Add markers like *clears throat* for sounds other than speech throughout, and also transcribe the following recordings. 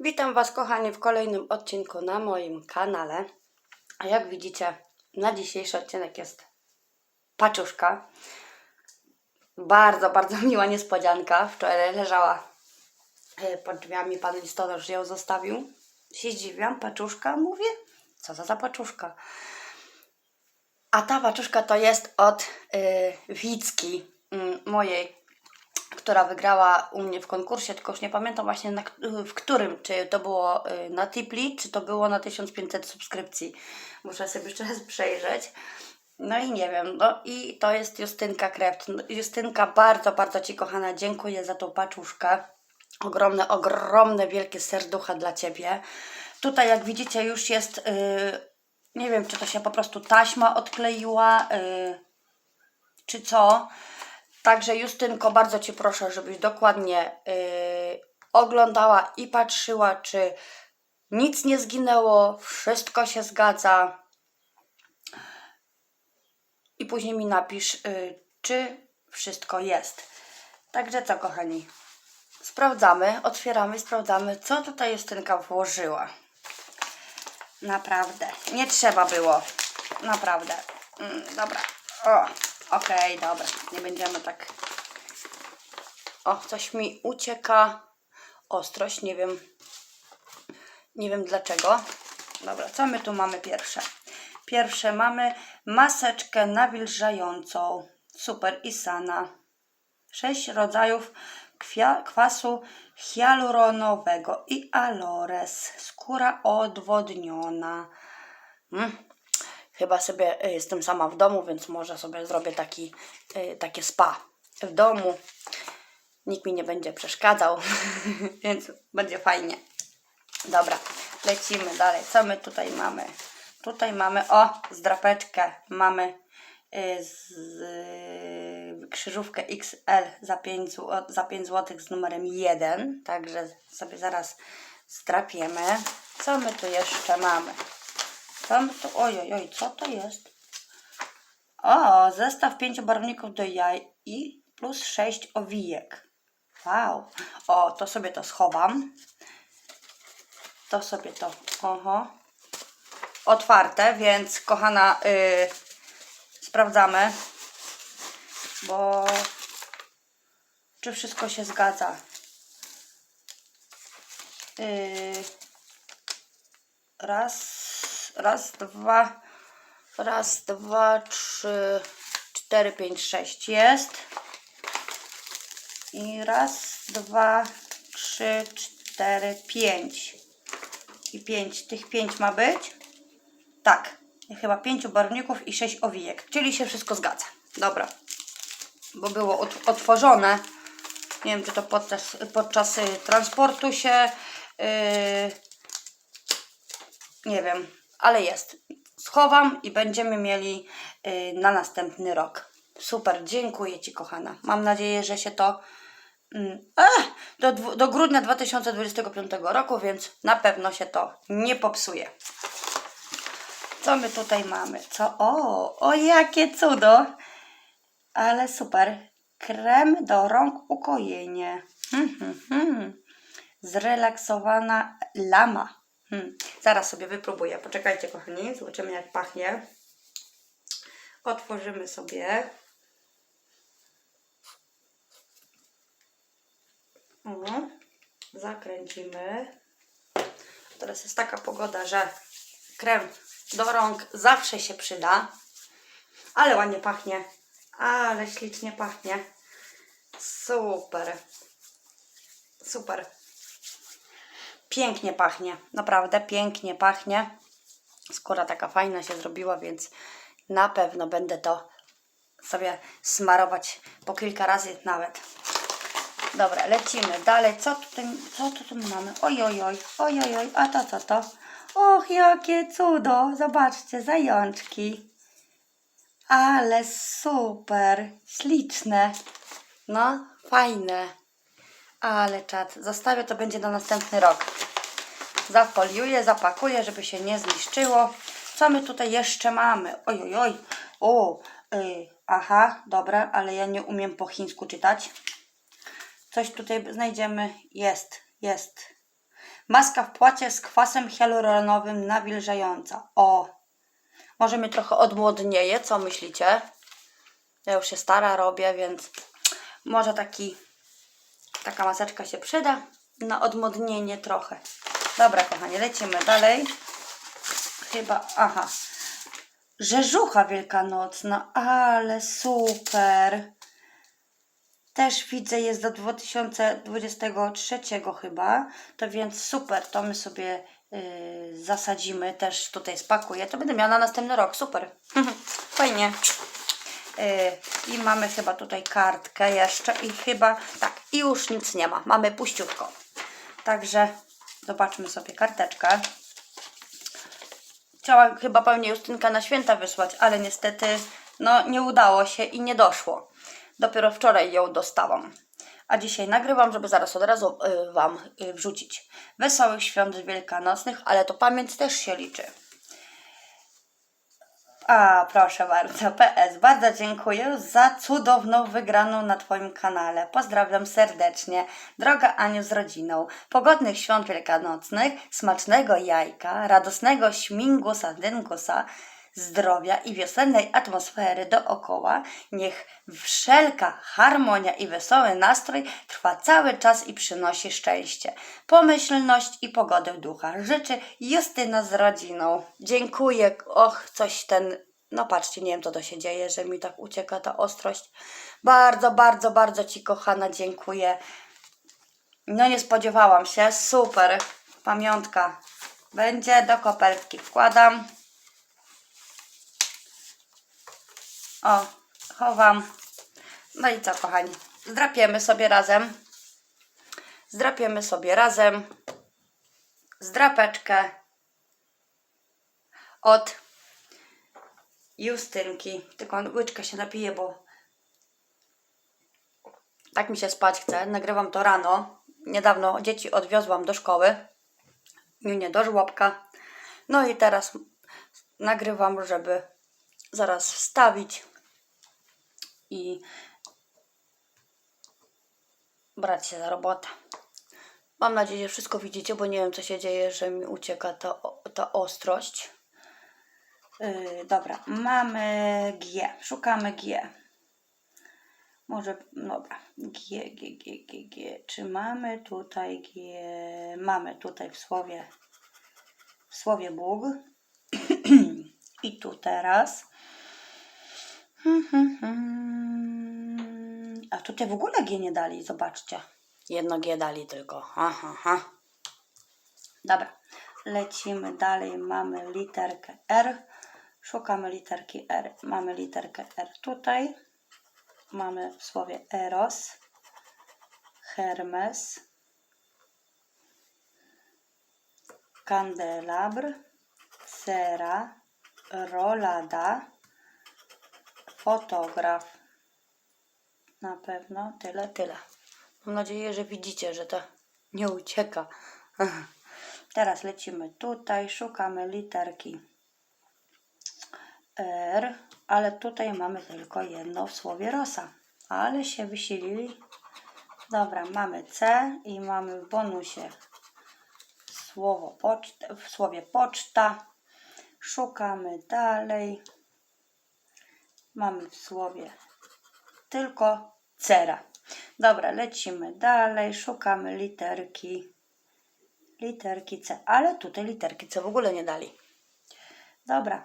Witam Was, kochani, w kolejnym odcinku na moim kanale. A jak widzicie, na dzisiejszy odcinek jest paczuszka. Bardzo, bardzo *laughs* miła niespodzianka. Wczoraj leżała e, pod drzwiami, pan listonosz ją zostawił. Się zdziwiam, paczuszka, mówię, co za za paczuszka. A ta paczuszka to jest od y, Wicki, mm, mojej która wygrała u mnie w konkursie, tylko już nie pamiętam właśnie na, w którym, czy to było y, na Tipli, czy to było na 1500 subskrypcji. Muszę sobie jeszcze raz przejrzeć. No i nie wiem, no i to jest Justynka Krept. No, Justynka, bardzo, bardzo Ci kochana, dziękuję za tą paczuszkę. Ogromne, ogromne, wielkie serducha dla Ciebie. Tutaj jak widzicie już jest, y, nie wiem czy to się po prostu taśma odkleiła, y, czy co. Także Justynko, bardzo Cię proszę, żebyś dokładnie yy, oglądała i patrzyła, czy nic nie zginęło, wszystko się zgadza. I później mi napisz, yy, czy wszystko jest. Także co, kochani? Sprawdzamy, otwieramy, sprawdzamy, co tutaj Justynka włożyła. Naprawdę. Nie trzeba było. Naprawdę. Mm, dobra. O, okej, dobra. Nie będziemy tak. O, coś mi ucieka. Ostrość, nie wiem. Nie wiem dlaczego. Dobra, co my tu mamy pierwsze? Pierwsze mamy maseczkę nawilżającą. Super Isana. Sześć rodzajów kwasu hialuronowego i alores. Skóra odwodniona. Mm. Chyba sobie y, jestem sama w domu, więc może sobie zrobię taki, y, takie spa w domu. Nikt mi nie będzie przeszkadzał, *laughs* więc będzie fajnie. Dobra, lecimy dalej. Co my tutaj mamy? Tutaj mamy, o, zdrapeczkę. Mamy y, z, krzyżówkę XL za 5, zł, za 5 zł z numerem 1. Także sobie zaraz zdrapiemy. Co my tu jeszcze mamy? Co my tu, oj, co to jest? O, zestaw pięciu barwników do jaj i plus 6 owijek. Wow. O, to sobie to schowam. To sobie to, oho. Otwarte, więc kochana, y, sprawdzamy, bo czy wszystko się zgadza. Y, raz, raz, dwa, raz, dwa, trzy, cztery, pięć, sześć jest. I raz, dwa, trzy, cztery, pięć. I pięć. Tych pięć ma być? Tak. Chyba pięciu barwników i sześć owijek. Czyli się wszystko zgadza. Dobra. Bo było ot- otworzone. Nie wiem, czy to podczas, podczas y, transportu się. y, nie wiem, ale jest. Schowam i będziemy mieli y, na następny rok. Super, dziękuję Ci, kochana. Mam nadzieję, że się to mm, eh, do, do grudnia 2025 roku, więc na pewno się to nie popsuje. Co my tutaj mamy? Co? O, o jakie cudo! Ale super. Krem do rąk ukojenie. Hmm, hmm, hmm. Zrelaksowana lama. Hmm. Zaraz sobie wypróbuję. Poczekajcie, kochani. Zobaczymy, jak pachnie. Otworzymy sobie. O, zakręcimy. Teraz jest taka pogoda, że krem do rąk zawsze się przyda. Ale ładnie pachnie. Ale ślicznie pachnie. Super. Super. Pięknie pachnie. Naprawdę pięknie pachnie. Skóra taka fajna się zrobiła, więc na pewno będę to sobie smarować po kilka razy nawet. Dobra, lecimy dalej. Co tutaj, co tu mamy? Oj, oj, oj, oj, oj, oj, a to co to? Och, jakie cudo! Zobaczcie, zajączki. Ale super, śliczne. No, fajne. Ale czad. Zostawię, to będzie na następny rok. Zafoliuję, zapakuję, żeby się nie zniszczyło. Co my tutaj jeszcze mamy? Oj, oj, oj. O, y, aha, dobra, ale ja nie umiem po chińsku czytać. Coś tutaj znajdziemy. Jest, jest. Maska w płacie z kwasem hialuronowym nawilżająca. O, może mi trochę odmłodnieje, co myślicie? Ja już się stara robię, więc może taki, taka maseczka się przyda na odmłodnienie trochę. Dobra, kochani, lecimy dalej. Chyba, aha. Rzeżucha wielkanocna, ale super. Też widzę, jest do 2023 chyba, to więc super, to my sobie yy, zasadzimy, też tutaj spakuję, to będę miała na następny rok, super. *laughs* Fajnie. Yy, I mamy chyba tutaj kartkę jeszcze i chyba, tak, i już nic nie ma, mamy puściutko. Także zobaczmy sobie karteczkę. Chciała chyba pewnie Justynka na święta wysłać, ale niestety no nie udało się i nie doszło. Dopiero wczoraj ją dostałam. A dzisiaj nagrywam, żeby zaraz od razu y, Wam y, wrzucić. Wesołych świąt wielkanocnych, ale to pamięć też się liczy. A, proszę bardzo, PS, bardzo dziękuję za cudowną wygraną na Twoim kanale. Pozdrawiam serdecznie, droga Aniu z rodziną. Pogodnych świąt wielkanocnych, smacznego jajka, radosnego śmigusa, dynkusa, zdrowia i wiosennej atmosfery dookoła. Niech wszelka harmonia i wesoły nastrój trwa cały czas i przynosi szczęście, pomyślność i pogodę ducha. Życzy Justyna z rodziną. Dziękuję. Och, coś ten... No patrzcie, nie wiem co to się dzieje, że mi tak ucieka ta ostrość. Bardzo, bardzo, bardzo Ci kochana dziękuję. No nie spodziewałam się. Super. Pamiątka. Będzie do kopertki. Wkładam. O, chowam. No i co, kochani? Zdrapiemy sobie razem. Zdrapiemy sobie razem zdrapeczkę od Justynki. Tylko łyczkę się napiję, bo tak mi się spać chce. Nagrywam to rano. Niedawno dzieci odwiozłam do szkoły. Mnie do żłobka. No i teraz nagrywam, żeby zaraz wstawić i brać się za robotę. Mam nadzieję, że wszystko widzicie, bo nie wiem, co się dzieje, że mi ucieka ta, ta ostrość. Yy, dobra, mamy G. Szukamy G. Może, dobra, G, G, G, G, G. Czy mamy tutaj G? Mamy tutaj w słowie, w słowie Bóg. *clears throat* I tu teraz. A tutaj w ogóle G nie dali, zobaczcie. Jedno G dali tylko. Dobra, lecimy dalej. Mamy literkę R. Szukamy literki R. Mamy literkę R tutaj. Mamy w słowie Eros, Hermes, Kandelabr, Cera, Rolada, fotograf. Na pewno tyle, tyle. Mam nadzieję, że widzicie, że to nie ucieka. *laughs* Teraz lecimy tutaj, szukamy literki R, ale tutaj mamy tylko jedno w słowie rosa. Ale się wysilili. Dobra, mamy C i mamy w bonusie słowo poczta, w słowie poczta. Szukamy dalej. Mamy w słowie tylko cera. Dobra, lecimy dalej, szukamy literki, literki C, ale tutaj literki C w ogóle nie dali. Dobra,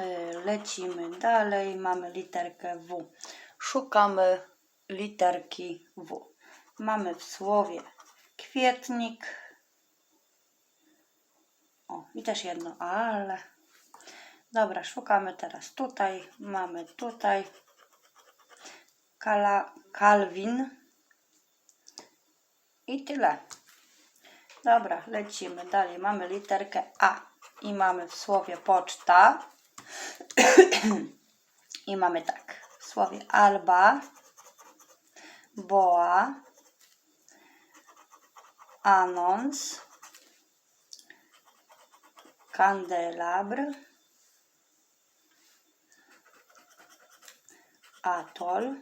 Y, lecimy dalej, mamy literkę W. Szukamy literki W. Mamy w słowie kwietnik. O, i też jedno, ale. Dobra, szukamy teraz tutaj. Mamy tutaj Kala, Kalwin. I tyle. Dobra, lecimy dalej. Mamy literkę A i mamy w słowie poczta. *clears throat* I mamy tak. W słowie alba, boa, anons, kandelabr, atol,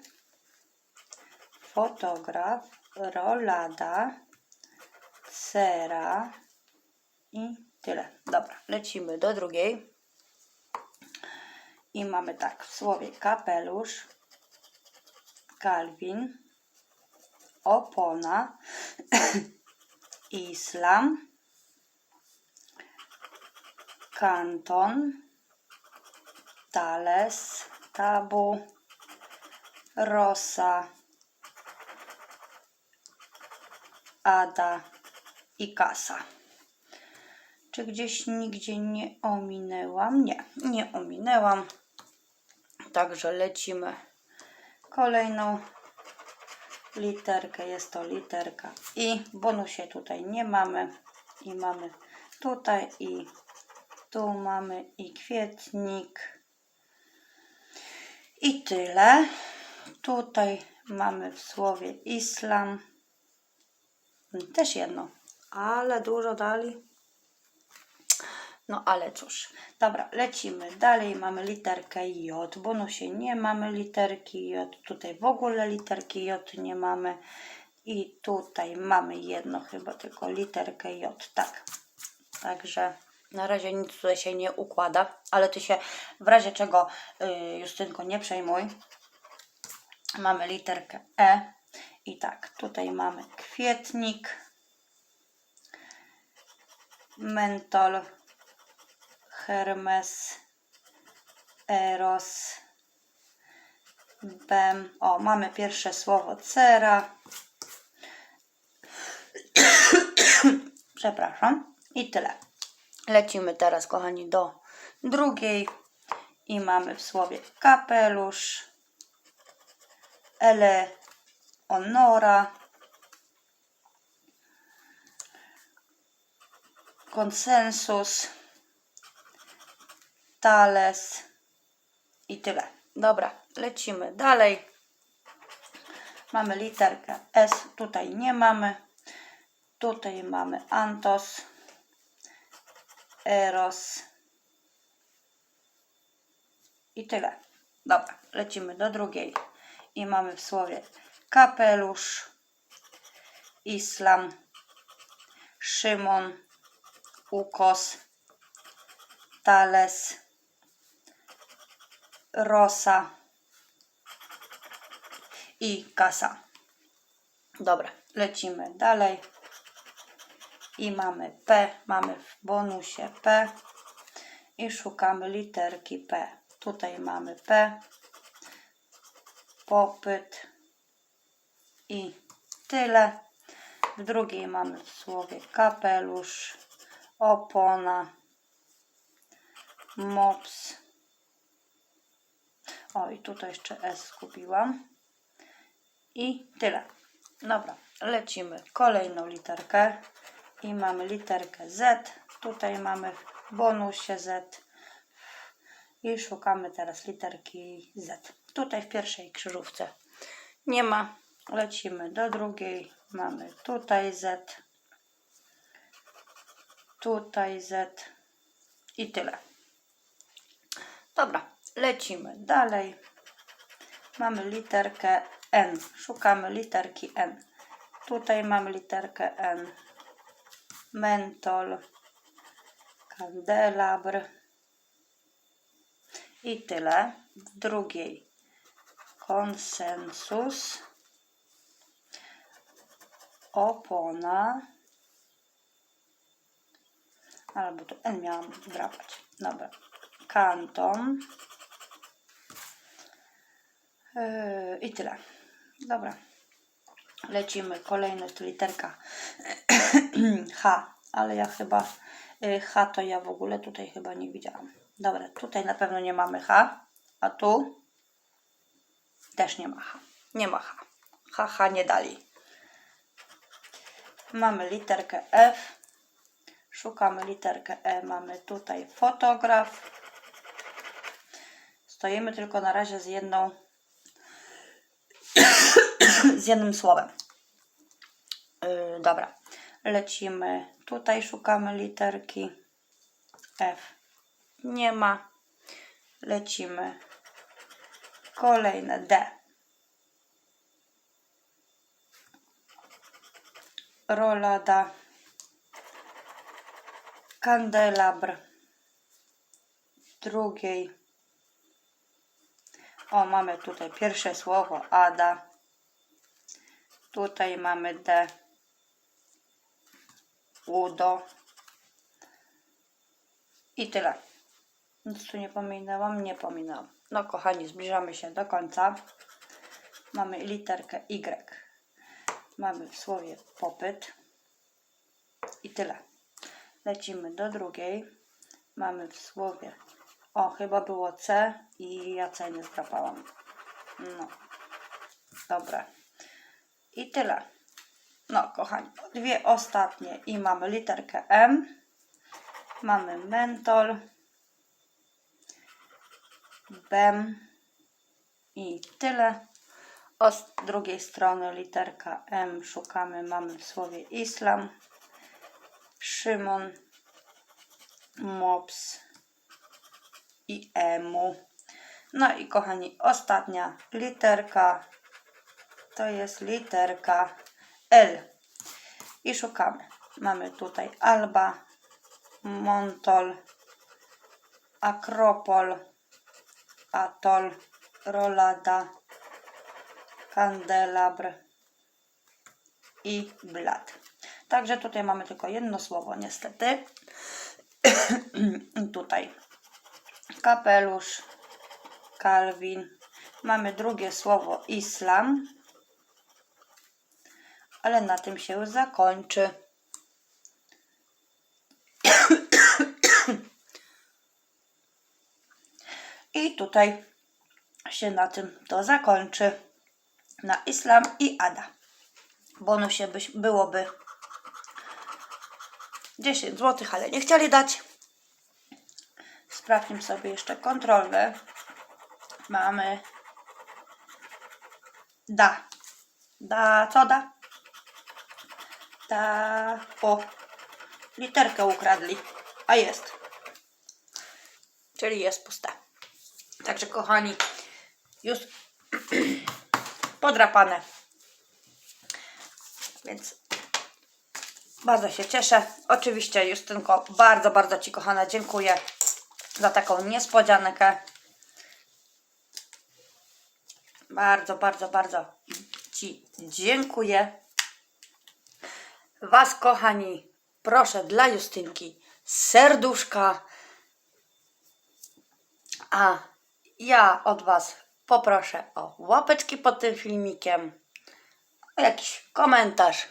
fotograf, rolada, sera i tyle. Dobra, lecimy do drugiej. I mamy tak, w słowie kapelusz, Kalwin, opona, *coughs* islam, kanton, tales, tabu, rosa, ada i kasa. Czy gdzieś nigdzie nie ominęłam? Nie, nie ominęłam. Także lecimy kolejną literkę. Jest to literka I. Bonusie tutaj nie mamy. I mamy tutaj i tu mamy i kwietnik. I tyle. Tutaj mamy w słowie islam. Też jedno, ale dużo dali. No ale cóż, dobra, lecimy dalej. Mamy literkę J. W bonusie nie mamy literki J. Tutaj w ogóle literki J nie mamy. I tutaj mamy jedno chyba tylko literkę J. Tak. Także na razie nic tutaj się nie układa, ale ty się w razie czego, yy, Justynko, nie przejmuj. Mamy literkę E. I tak, tutaj mamy kwietnik, mentol, Hermes, Eros, Bem. O, mamy pierwsze słowo cera. Przepraszam. I tyle. Lecimy teraz, kochani, do drugiej. I mamy w słowie kapelusz, Eleonora, konsensus, Thales i tyle. Dobra, lecimy dalej. Mamy literkę S, tutaj nie mamy. Tutaj mamy Antos, Eros i tyle. Dobra, lecimy do drugiej. I mamy w słowie kapelusz, Islam, Szymon, Ukos, Tales, Rosa i Kasa. Dobra, lecimy dalej. I mamy P, mamy w bonusie P i szukamy literki P. Tutaj mamy P, popyt i tyle. W drugiej mamy w słowie kapelusz, opona, mops. O, i tutaj jeszcze S skupiłam. I tyle. Dobra, lecimy kolejną literkę. I mamy literkę Z. Tutaj mamy w bonusie Z. I szukamy teraz literki Z. Tutaj w pierwszej krzyżówce nie ma. Lecimy do drugiej. Mamy tutaj Z. Tutaj Z. I tyle. Dobra, lecimy dalej. Mamy literkę N. Szukamy literki N. Tutaj mamy literkę N. Mentol. Kandelabr. I tyle. W drugiej konsensus. Opona. Albo tu N miałam drapać. Dobra. Kanton. Yy, I tyle. Dobra. Lecimy. Kolejna jest tu literka *clears throat* H, ale ja chyba yy, H to ja w ogóle tutaj chyba nie widziałam. Dobra, tutaj na pewno nie mamy H, a tu też nie ma. Nie ma H. H, H nie dali. Mamy literkę F. Szukamy literkę E. Mamy tutaj fotograf. Stoimy tylko na razie z jedną *coughs* z jednym słowem. Yy, dobra. Lecimy. Tutaj szukamy literki F. Nie ma. Lecimy. Kolejne D. Rolada. kandelabr drugiej. O, mamy tutaj pierwsze słowo Ada. Tutaj mamy D. Udo. I tyle. Nic tu nie pominęłam? Nie pominęłam. No kochani, zbliżamy się do końca. Mamy literkę Y. Mamy w słowie popyt. I tyle. Lecimy do drugiej. Mamy w słowie. O, chyba było C i ja C nie zdrapałam. No. Dobra. I tyle. No, kochani, dwie ostatnie i mamy literkę M. Mamy mentol. BEM. I tyle. O z drugiej strony literka M szukamy, mamy w słowie islam. Szymon. Mops i emu. No i kochani, ostatnia literka to jest literka L. I szukamy. Mamy tutaj Alba, Montol, Akropol, Atol, Rolada, Kandelabr i Blat. Także tutaj mamy tylko jedno słowo niestety. *clears throat* tutaj kapelusz, Kalwin. Mamy drugie słowo islam, ale na tym się zakończy. I tutaj się na tym to zakończy. Na islam i ada. Bonusie byś, byłoby 10 zł, ale nie chcieli dać. Sprawdźmy sobie jeszcze kontrolę. Mamy da. Da, co da? Da. O, literkę ukradli. A jest. Czyli jest pusta. Także kochani, już podrapane. Więc bardzo się cieszę. Oczywiście, Justynko, bardzo, bardzo Ci, kochana, dziękuję za taką niespodziankę. Bardzo, bardzo, bardzo Ci dziękuję. Was, kochani, proszę dla Justynki serduszka. A ja od Was poproszę o łapeczki pod tym filmikiem, o jakiś komentarz,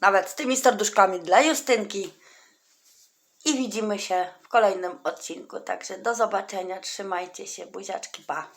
nawet z tymi serduszkami dla Justynki. I widzimy się w kolejnym odcinku. Także do zobaczenia. Trzymajcie się. Buziaczki. Pa.